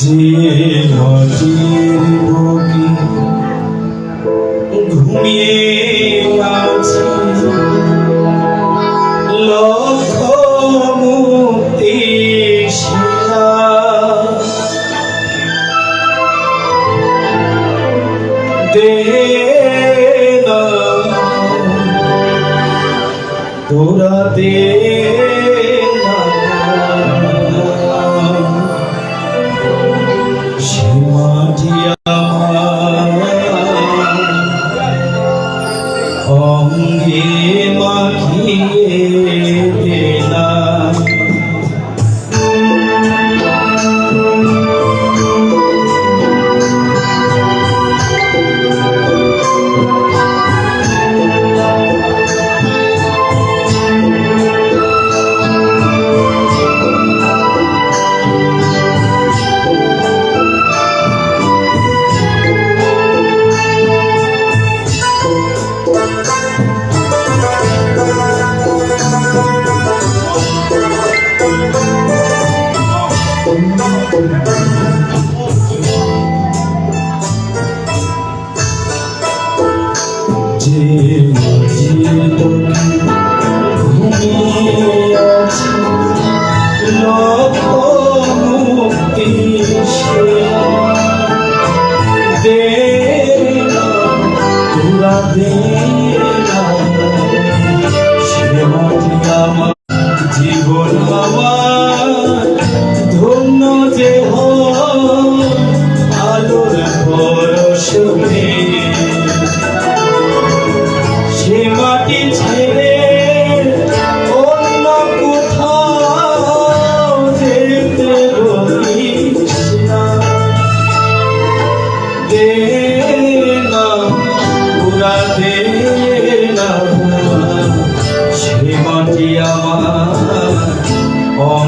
যে নদীর বুকে ঘুমিয়ে আছে লক্ষ মুক্তি তোরা দে Jesus.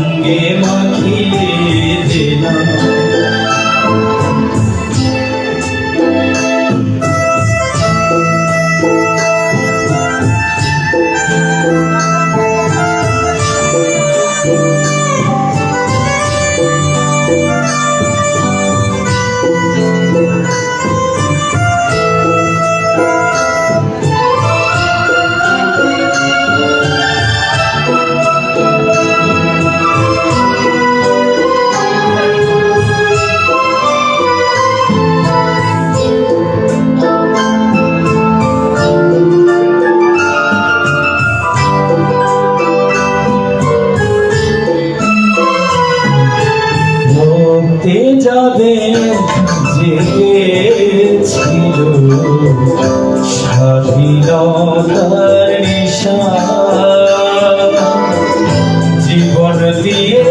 兄弟。জেগেছিল স্বাধীনতার নিশা জীবন দিয়ে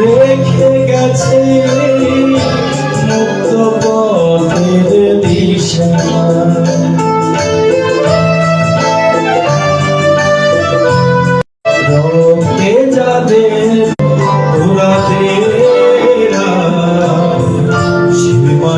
রেখে গেছে মুক্ত পথের দিশা। রক্তে যাদের ঘুরাতে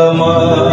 আমার